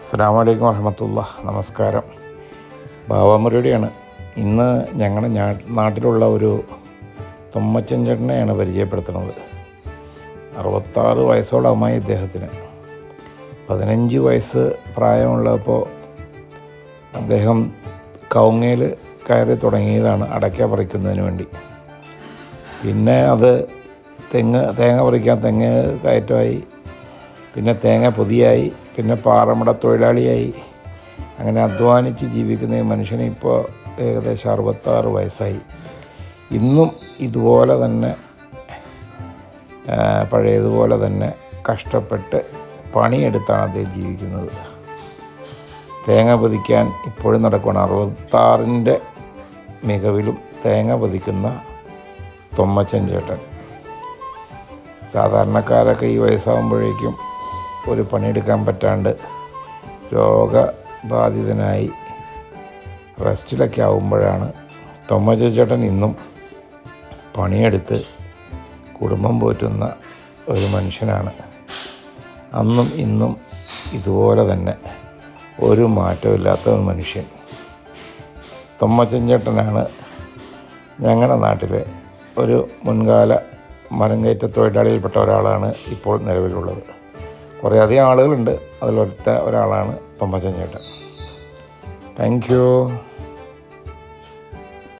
അസ്സാം വലൈക്കും നമസ്കാരം. ബാവാമുരടിയാണ്. ഇന്ന് ഞങ്ങളുടെ നാട്ടിലുള്ള ഒരു തൊമ്മച്ചൻ ചേട്ടനെയാണ് പരിചയപ്പെടുത്തുന്നത്. അറുപത്താറ് വയസ്സോളമായി ഇദ്ദേഹത്തിന്. പതിനഞ്ച് വയസ്സ് പ്രായമുള്ളപ്പോൾ അദ്ദേഹം കൗങ്ങയിൽ കയറി തുടങ്ങിയതാണ് അടയ്ക്ക പറിക്കുന്നതിന് വേണ്ടി. പിന്നെ അത് തെങ്ങ് തേങ്ങ പറിക്കാൻ തെങ്ങ് കയറ്റമായി പിന്നെ തേങ്ങ പൊതിയായി പിന്നെ പാറമട തൊഴിലാളിയായി. അങ്ങനെ അധ്വാനിച്ച് ജീവിക്കുന്ന ഈ മനുഷ്യന് ഇപ്പോൾ ഏകദേശം അറുപത്താറ് വയസ്സായി. ഇന്നും ഇതുപോലെ തന്നെ പഴയതുപോലെ തന്നെ കഷ്ടപ്പെട്ട് പണിയെടുത്താണ് അദ്ദേഹം ജീവിക്കുന്നത്. തേങ്ങ പൊതിക്കാൻ ഇപ്പോഴും നടക്കുകയാണ് അറുപത്താറിന്റെ മികവിലും തേങ്ങ പൊതിക്കുന്ന തൊമ്മച്ചൻ ചേട്ടൻ. സാധാരണക്കാരൊക്കെ ഈ വയസ്സാകുമ്പോഴേക്കും ഒരു പണിയെടുക്കാൻ പറ്റാണ്ട് രോഗബാധിതനായി റെസ്റ്റിലൊക്കെ ആവുമ്പോഴാണ് തൊമ്മജ ചേട്ടൻ ഇന്നും പണിയെടുത്ത് കുടുംബം പോറ്റുന്ന ഒരു മനുഷ്യനാണ്. അന്നും ഇന്നും ഇതുപോലെ തന്നെ ഒരു മാറ്റമില്ലാത്ത ഒരു മനുഷ്യൻ. തൊമ്മച്ചൻ ചേട്ടനാണ് ഞങ്ങളുടെ നാട്ടിലെ ഒരു മുൻകാല മരം കയറ്റ തൊഴിലാളിയിൽപ്പെട്ട ഒരാളാണ് ഇപ്പോൾ നിലവിലുള്ളത്. കുറേ അധികം ആളുകളുണ്ട്. അതിലൊരുത്ത ഒരാളാണ് പമ്പച്ചേട്ടൻ ചേട്ടൻ. Thank you